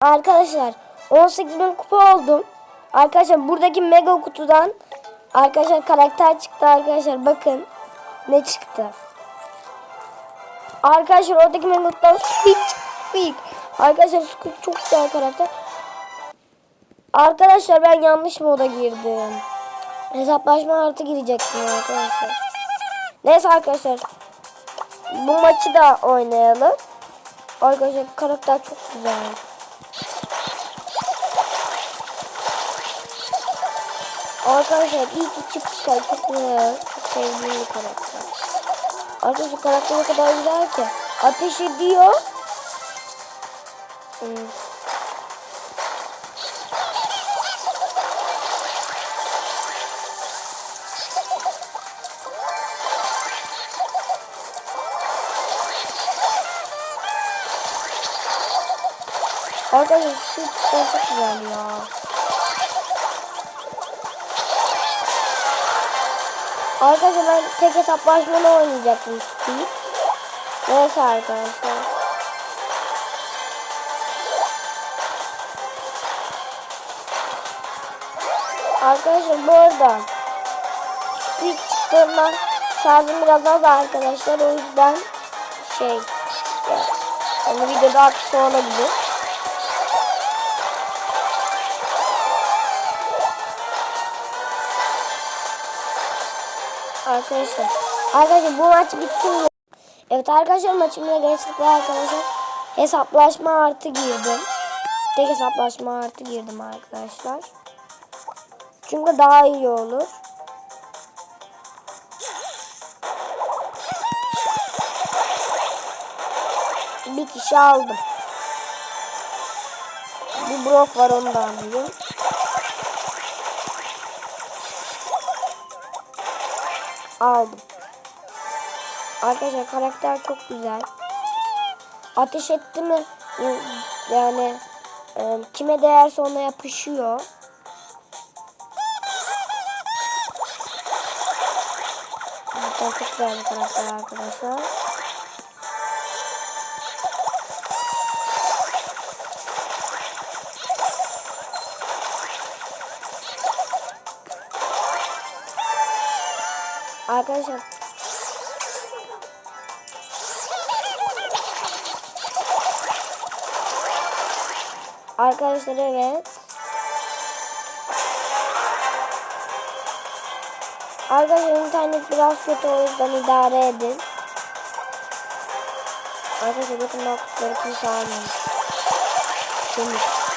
Arkadaşlar 18 bin kupa oldum. Arkadaşlar buradaki mega kutudan arkadaşlar karakter çıktı arkadaşlar bakın ne çıktı. Arkadaşlar oradaki mega kutudan Squeak Squeak. Arkadaşlar Squeak çok güzel karakter. Arkadaşlar ben yanlış moda girdim. Hesaplaşma artı girecektim arkadaşlar. Neyse arkadaşlar. Bu maçı da oynayalım. Arkadaşlar karakter çok güzel. Arkadaşlar iki çıkar çok güzel. Çok sevdiğim bir karakter. Arkadaşlar karakter o kadar güzel ki. Ateş ediyor. Hmm. Arkadaşlar şu çıkan çok güzel ya. Arkadaşlar ben tek hesaplaşmalı oynayacaktım Speed. Neyse arkadaşlar. Arkadaşlar bu arada Speed çıktığından şarjım biraz az arkadaşlar. O yüzden şey yani video daha kısa olabilir. Arkadaşlar. Arkadaşlar bu maç bitsin. Evet arkadaşlar maçımıza geçtik ve arkadaşlar hesaplaşma artı girdim. Tek hesaplaşma artı girdim arkadaşlar. Çünkü daha iyi olur. Bir kişi aldım. Bir blok var onu da alayım. Aldım. Arkadaşlar karakter çok güzel. Ateş etti mi yani e, kime değerse ona yapışıyor. Çok güzel bir karakter arkadaşlar. Arkadaşlar Arkadaşlar evet. Arkadaşlar internet biraz kötü o yüzden idare edin. Arkadaşlar bakın ben kutuları kimse. Temiz.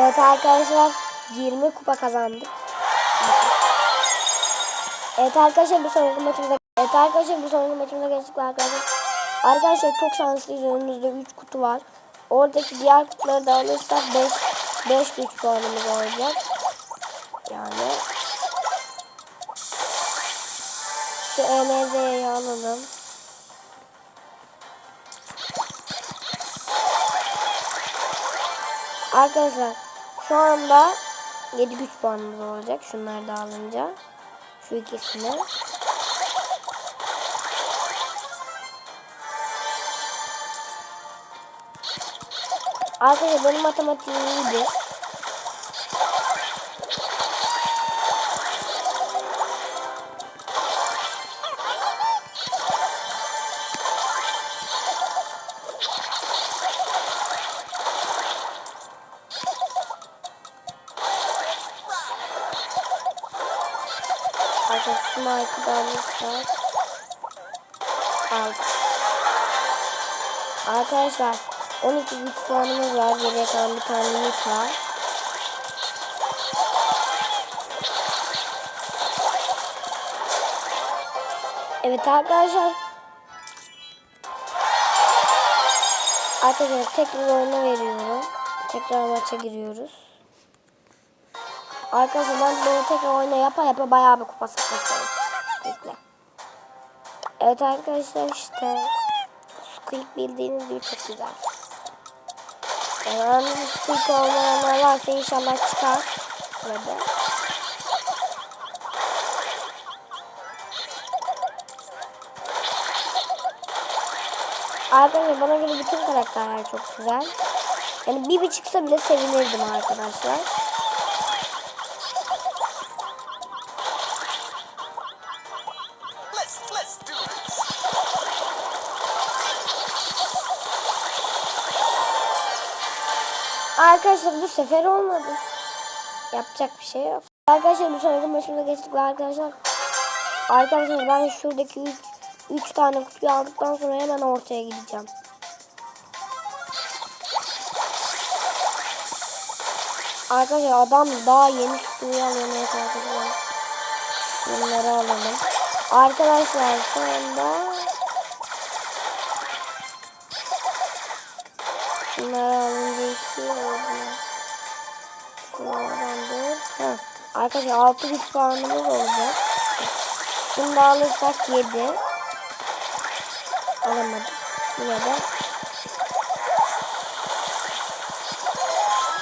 Evet arkadaşlar 20 kupa kazandık. Evet arkadaşlar bu sonraki maçımıza Evet arkadaşlar bu sonraki maçımıza geçtik arkadaşlar. Arkadaşlar çok şanslıyız önümüzde 3 kutu var. Oradaki diğer kutuları da alırsak 5 5 güç puanımız olacak. Yani şu EMZ'yi alalım. Arkadaşlar şu anda 7 güç puanımız olacak. Şunları da alınca. Şu ikisini. Arkadaşlar benim matematiğim iyidir. Arkadaşlar 12 güç puanımız var. Geriye kalan bir tane Nita. Evet arkadaşlar. Arkadaşlar tekrar oyuna veriyorum. Tekrar maça giriyoruz. Arkadaşlar ben böyle tekrar oyuna yapa yapa bayağı bir kupa saklasıyorum. Evet arkadaşlar işte Squeak bildiğiniz çok güzel. Yani Squeak olmayanlar varsa inşallah çıkar. Burada. Arkadaşlar bana göre bütün karakterler çok güzel. Yani bir bir çıksa bile sevinirdim arkadaşlar. Arkadaşlar bu sefer olmadı. Yapacak bir şey yok. Arkadaşlar bu sonraki maçımıza geçtik arkadaşlar Arkadaşlar ben şuradaki 3 3 tane kutuyu aldıktan sonra hemen ortaya gideceğim. Arkadaşlar adam daha yeni kutuyu alıyor arkadaşlar. Bunları alalım. Arkadaşlar şu anda Şunları alınca Arkadaşlar altı güç puanımız olacak. Şunu da alırsak yedi. Alamadık. Yine de.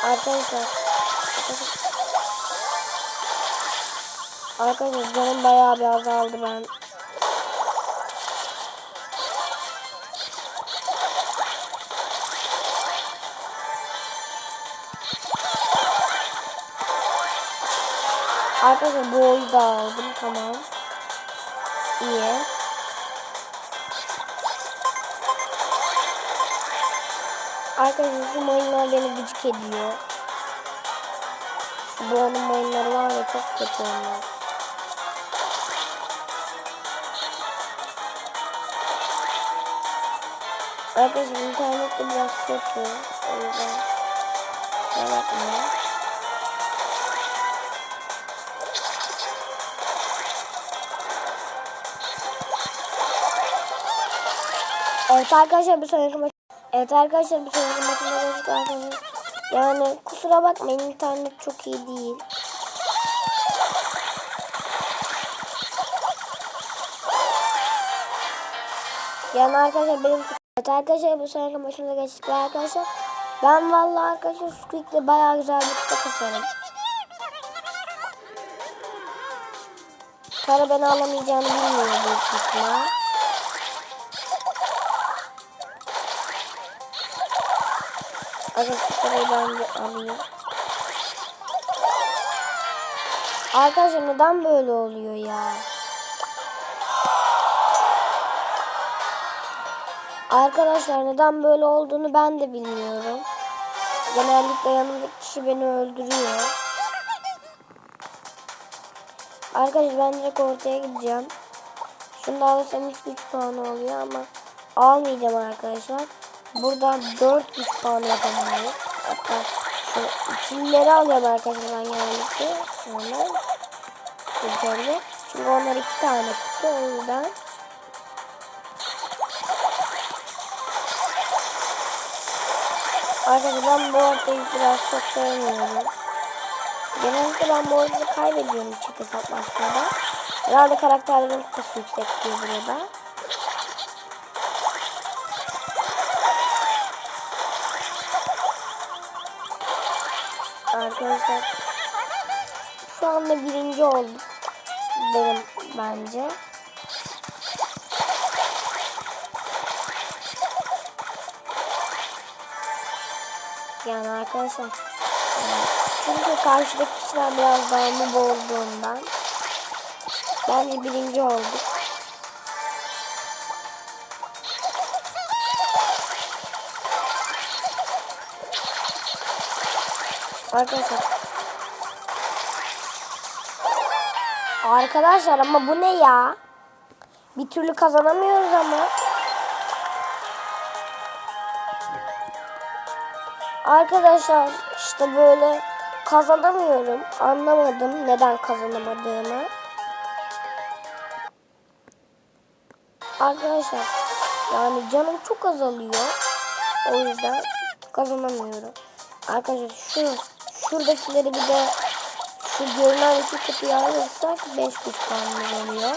Arkadaşlar. Arkadaşlar canım bayağı bir azaldı ben. Arkadaşlar bu oyu da aldım tamam. İyi. Arkadaşlar şu mayınlar beni gıcık ediyor. Şu boğanın mayınları var ya çok kötü onlar. Arkadaşlar internette biraz kötü. O yüzden kusura bakmayın. Evet arkadaşlar bir sonraki maç. Evet arkadaşlar bir sonraki maçımda görüşürüz arkadaşlar. Yani kusura bakmayın internet çok iyi değil. Yani arkadaşlar benim Evet arkadaşlar bu sonraki maçımıza geçtik arkadaşlar ben vallahi arkadaşlar Squeak'le bayağı güzel bir kupa kasarım. Kara beni alamayacağını bilmiyor büyük ihtimal. Parayı ben bir alayım. Arkadaşlar neden böyle oluyor ya? Arkadaşlar neden böyle olduğunu ben de bilmiyorum. Genellikle yanımdaki kişi beni öldürüyor. Arkadaşlar ben direkt ortaya gideceğim. Şunu da alırsam 3 güç oluyor ama almayacağım arkadaşlar. Burada 4 güç puanı yapabiliriz. Hatta şu ikilileri alıyorum arkadaşlar ben genellikle. Onlar. Güzelce. Çünkü onlar iki tane kutu o yüzden. Arkadaşlar ben bu ortayı biraz çok sevmiyorum. Genellikle ben bu ortayı kaybediyorum çift hesaplaşmada. Herhalde karakterlerin kupası yüksek diye burada. Arkadaşlar şu anda birinci olduk benim bence. Yani arkadaşlar çünkü karşıdaki kişiler biraz daha mı olduğundan bence birinci olduk. Arkadaşlar Arkadaşlar ama bu ne ya? Bir türlü kazanamıyoruz ama. Arkadaşlar işte böyle kazanamıyorum. Anlamadım neden kazanamadığımı. Arkadaşlar yani canım çok azalıyor. O yüzden kazanamıyorum. Arkadaşlar şu şuradakileri bir de şu görünen iki kutuyu alırsak 5 güç puanımız oluyor.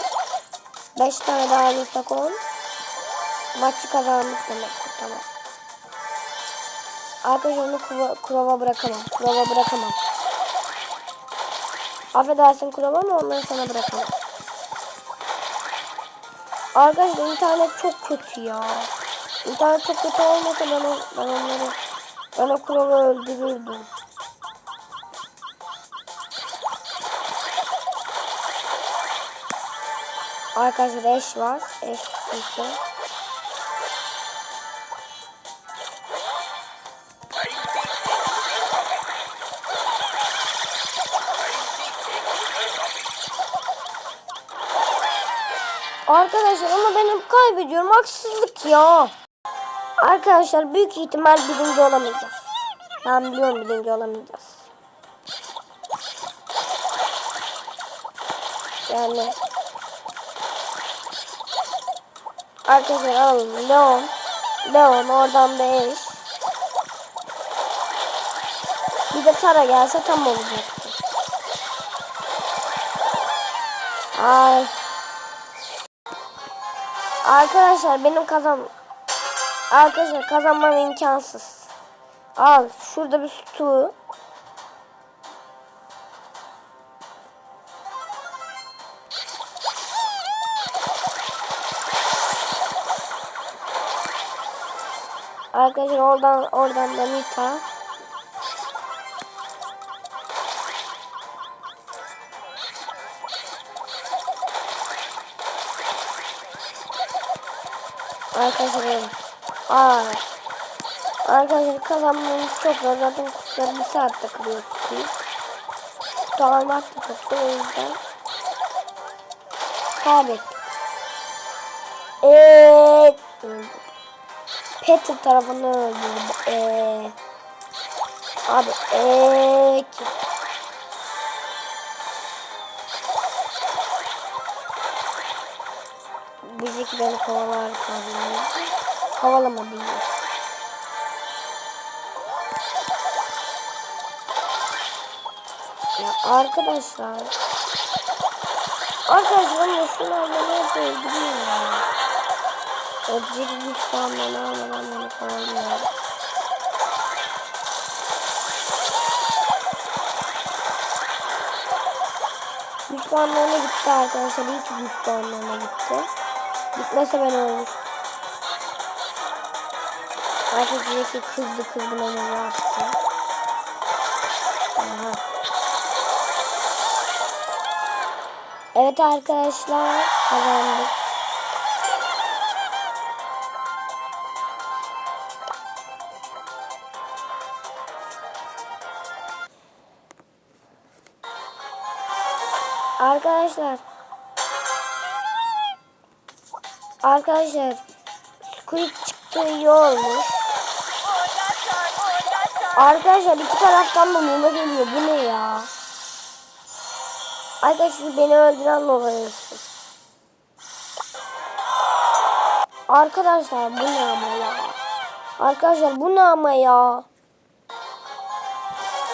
5 tane daha alırsak 10. Maçı kazanmış demek. Tamam. Arkadaşlar onu kurova bırakamam. Kurova bırakamam. Affedersin kurova ama onları sana bırakamam. Arkadaşlar internet çok kötü ya. İnternet çok kötü olmasa ben, ben onları ben o kralı öldürürdüm. Arkadaşlar eş var. Eş sıkıntı. Arkadaşlar ama benim kaybediyorum. Haksızlık ya. Arkadaşlar büyük ihtimal birinci olamayacağız. Ben biliyorum birinci olamayacağız. Yani Arkadaşlar alalım. Leon. Leon oradan da. Bir de Tara gelse tam olacaktı. Ay. Arkadaşlar benim kazan Arkadaşlar kazanmam imkansız. Al şurada bir sütü. Arkadaşlar oradan oradan da Nita. Arkadaşlar. Aa. Arkadaşlar kazanmamız çok zor. Zaten kutuları bir saatte kırıyoruz. Kutu almak da çok zor. O yüzden kaybettik. Eee Peter tarafından öldürdü. Eee Abi eee? Bizdeki beni kovalar kazanıyor. Kovalamadı yine. Ya arkadaşlar. Arkadaşlar şunlar beni hep öldürüyor ya. Ödecek güç puanlarını almadan beni kovalıyor. Güç puanlarına gitti arkadaşlar. İyi ki güç puanlarına gitti. Gitmese ben ölmüş. Herkes diyor ki kızdı kızdı beni attı. Aha. Evet arkadaşlar kazandık. Arkadaşlar Arkadaşlar Squid çıktı iyi olmuş. Arkadaşlar iki taraftan da Lula geliyor. Bu ne ya? Arkadaşlar beni öldüren olsun. Arkadaşlar bu ne ama ya? Arkadaşlar bu ne ama ya?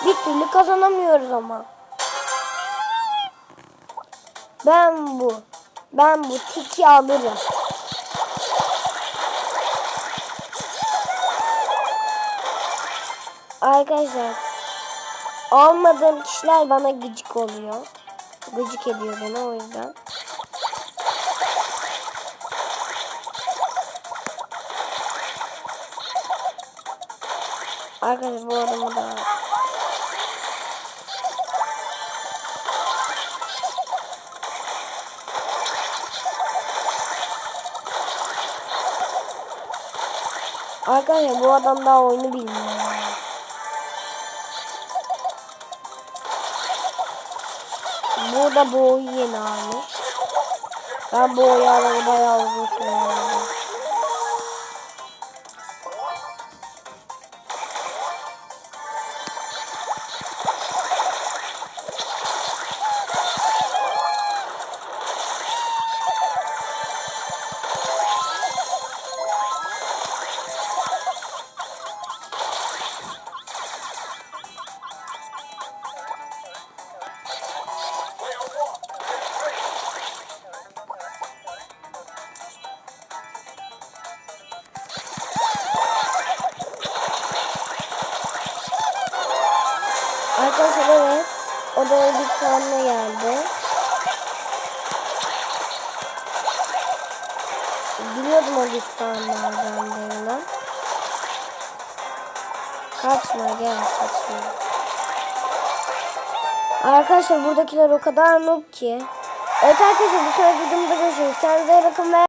Bir türlü kazanamıyoruz ama. Ben bu. Ben bu tiki alırım. Arkadaşlar almadığım kişiler bana gıcık oluyor. Gıcık ediyor beni o yüzden. Arkadaşlar bu adamı da Arkadaşlar bu adam daha oyunu bilmiyor. Burada boğu yeni almış. Ben bu oyunları bayağı uzun süre Arkadaşlar evet. O da bir puanla geldi. Biliyordum o düşmanlardan birini. Kaçma gel kaçma. Arkadaşlar buradakiler o kadar noob ki. Evet arkadaşlar bu sonraki videomuzda görüşürüz. Kendinize bakın ve